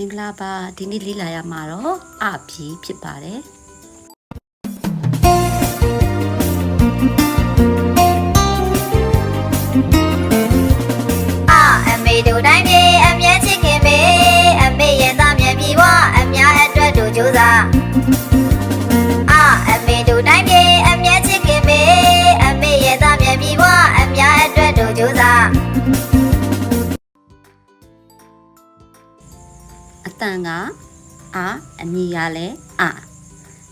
မင်္ဂလာပါဒီနေ့လေးလာရမှာတော့အပြီဖြစ်ပါတယ် တန်ကအာအမည်ရလဲအာ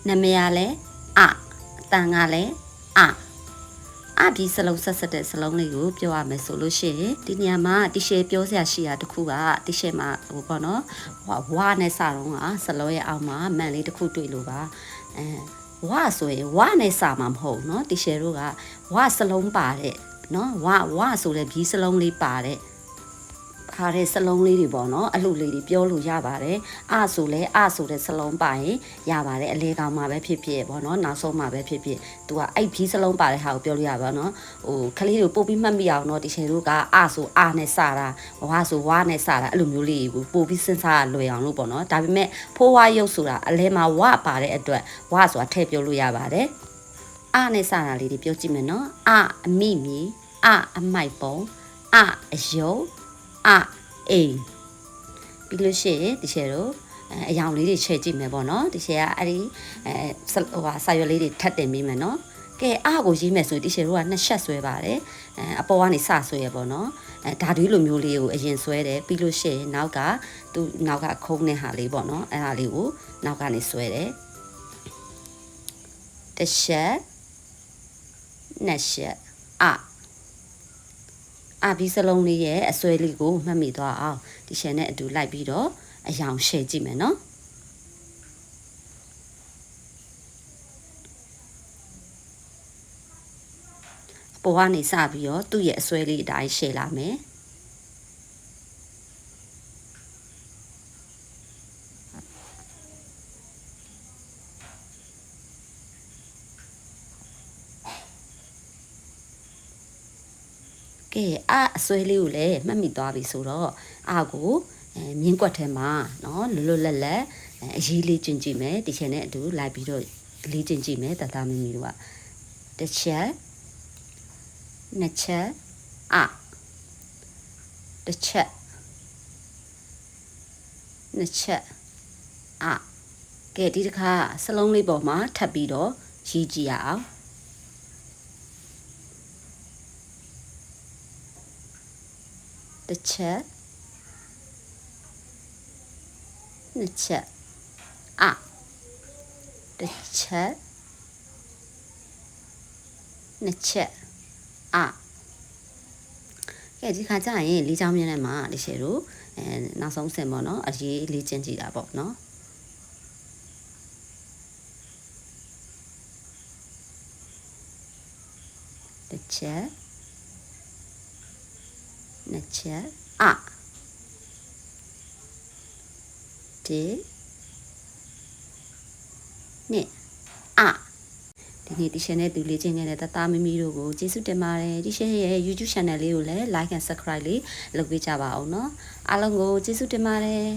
နာမည်ရလဲအာအတန်ကလဲအာအဒီစလုံးဆက်ဆက်တဲ့စလုံးလေးကိုပြောရမယ်ဆိုလို့ရှိရင်ဒီနေရာမှာတီရှယ်ပြောစရာရှိတာတခုကတီရှယ်မှာဟိုပေါ့နော်ဟိုဝါနဲ့စတော့ကစလုံးရဲ့အောက်မှာမန်လေးတခုတွေ့လို့ပါအဲဝါဆိုရင်ဝါနဲ့စမှာမဟုတ်နော်တီရှယ်တို့ကဝါစလုံးပါတဲ့နော်ဝါဝါဆိုတဲ့ဘီးစလုံးလေးပါတဲ့ ခါတဲ့စလုံးလေးတွေပေါ့နော်အလှလေးတွေပြောလို့ရပါတယ်အဆိုလဲအဆိုတဲ့စလုံးပါရင်ရပါတယ်အလေကောင်မှာပဲဖြစ်ဖြစ်ပေါ့နော်နောက်ဆုံးမှာပဲဖြစ်ဖြစ်သူကအဲ့ဘီးစလုံးပါတဲ့ဟာကိုပြောလို့ရပါတော့နော်ဟိုကလေးတွေပို့ပြီးမှတ်မိအောင်နော်ဒီချိန်တို့ကအဆိုအနဲ့စတာဝါဆိုဝါနဲ့စတာအဲ့လိုမျိုးလေးကိုပို့ပြီးစဉ်းစားလွယ်အောင်လို့ပေါ့နော်ဒါပေမဲ့ဖိုးဝါရုပ်ဆိုတာအလဲမှာဝါပါတဲ့အတွက်ဝါဆိုတာထည့်ပြောလို့ရပါတယ်အနဲ့စတာလေးတွေပြောကြည့်မယ်နော်အအမိမီအအမိုက်ပုံအအယုံ အအိမ်ပြီးလို့ရှိရင်ဒီချေတို့အဲအယောင်လေးတွေချိန်ကြည့်မယ်ပေါ့နော်ဒီချေကအဲ့ဒီအဲဟိုဟာစာရွက်လေးတွေထပ်တင်ပေးမယ်နော်ကဲအကိုရေးမယ်ဆိုဒီချေတို့ကနှစ်ချက်ဆွဲပါတယ်အဲအပေါ်ကနေစဆွဲရပေါ့နော်အဲဓာတူးလိုမျိုးလေးကိုအရင်ဆွဲတယ်ပြီးလို့ရှိရင်နောက်ကသူနောက်ကခုံးတဲ့ဟာလေးပေါ့နော်အဲ့ဒါလေးကိုနောက်ကနေဆွဲတယ်တစ်ချက်နှစ်ချက်အ အဘီစလုံးလေးရဲ့အစွဲလေးကိုမှတ်မိသွားအောင်ဒီရှယ်နဲ့အတူလိုက်ပြီးတော့အယောင်ရှယ်ကြည့်မယ်နော်အပေါ်ကနေစပြီးတော့သူ့ရဲ့အစွဲလေးအတိုင်းရှယ်လာမယ် ကဲအာအစွဲလေးကိုလည်းမှတ်မိသွားပြီဆိုတော့အာကိုမြင်းကွက်ထဲမှာနော်လွတ်လွတ်လပ်လပ်အရေးလေးကျင်ကြည့်မယ်ဒီချက်နဲ့အတူလိုက်ပြီးတော့လေးကျင်ကြည့်မယ်တသားမင်းကြီးတို့ကတစ်ချက်နှစ်ချက်အတစ်ချက်နှစ်ချက်အကဲဒီတစ်ခါစလုံးလေးပေါ်မှာထပ်ပြီးတော့ရေးကြည့်ရအောင် တစ်ချက်နှစ်ချက်အတစ်ချက်နှစ်ချက်အကဲဒီခါကျရင်လေးချောင်းမြင်းထဲမှာဒီရှယ်တို့အဲနောက်ဆုံးဆင်ပေါ့နော်အရေးလေးကျင့်ကြည့်တာပေါ့နော်တစ်ချက် နှစ်ချက်အဒီနှစ်အဒီနေ့ဒီ channel တူလေးချင်းနေတဲ့တသားမမီတို့ကိုကျေးဇူးတင်ပါတယ်ဒီ channel ရဲ့ YouTube channel လေးကိုလည်း like and subscribe လေးလုပ်ပေးကြပါအောင်เนาะအားလုံးကိုကျေးဇူးတင်ပါတယ်